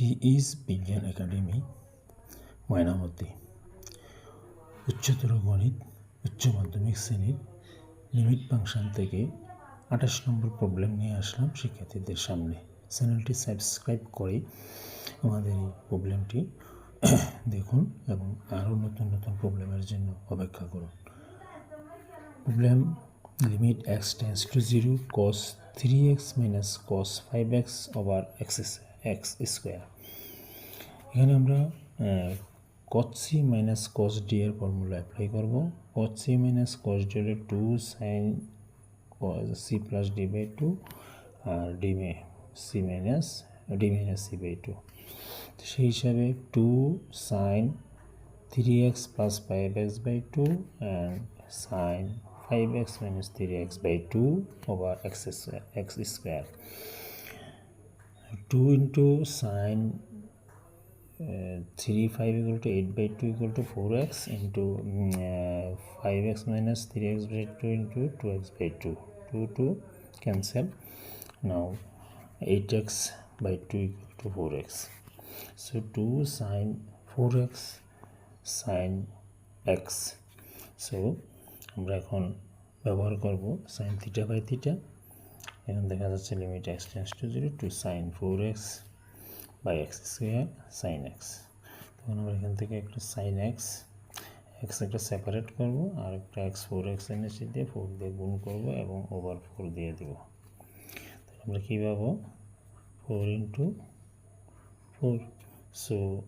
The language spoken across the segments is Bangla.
পিইস বিজ্ঞান একাডেমি ময়নামতি উচ্চতর গণিত, উচ্চ মাধ্যমিক শ্রেণির লিমিট ফাংশন থেকে আঠাশ নম্বর প্রবলেম নিয়ে আসলাম শিক্ষার্থীদের সামনে। চ্যানেলটি সাবস্ক্রাইব করে আমাদের এই প্রবলেমটি দেখুন এবং আরও নতুন নতুন প্রবলেমের জন্য অপেক্ষা করুন। Problem limit x tends to zero cos three x minus cos five x over x x square এখানে আমরা cos C minus cos D এর ফর্মুলা অ্যাপ্লাই করব। Cos C minus cos D হলো two sine C plus D by two R D May C minus D minus C by two সেই হিসাবে two sine three x plus five x by two and sine five x minus three x by two over x square x square two into sine three five equal to eight by two equal to four x into five x minus three x by two into two x by two two two cancel. Now 8x by 2 equal to 4x so 2 sin 4x sin x. So, আমরা এখন ব্যবহার করব সাইন থিটা বাই থিটা এখন দেখা যাচ্ছে limit x tends to zero two sine four x by x square sine x তখন আমরা এখান থেকে একটা সাইন এক্স এক্স একটা সেপারেট করব আর একটা এক্স ফোর এক্সের নিচে দিয়ে ফোর দিয়ে গুণ করব এবং ওভার ফোর দিয়ে দেব। তাহলে আমরা কী পাবো? ফোর ইন্টু ফোর সো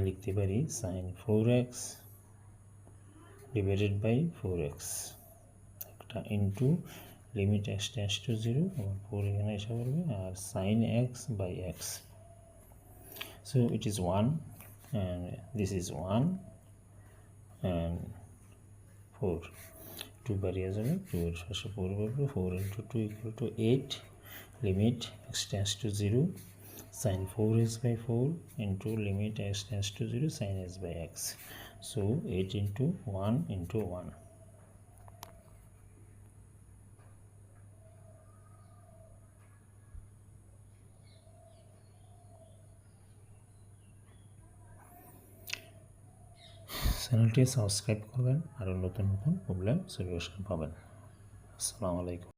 লিখতে পারি sine four x divided by four x একটা into limit x tends to zero এবং ফোর এখানে এসে পড়বে আর sine x by x so it is one and this is 1 and 4 2 বাড়িয়ে যাবে 2 এর পাশে 4 পাবো 4 into 2 equal to 8 limit x tends to 0 sin 4x by 4 into limit x tends to 0 sin x by x so 8 into 1 into 1 চ্যানেলটি সাবস্ক্রাইব করবেন। আরও নতুন নতুন প্রবলেম সলিউশন পাবেন। আসসালামু আলাইকুম।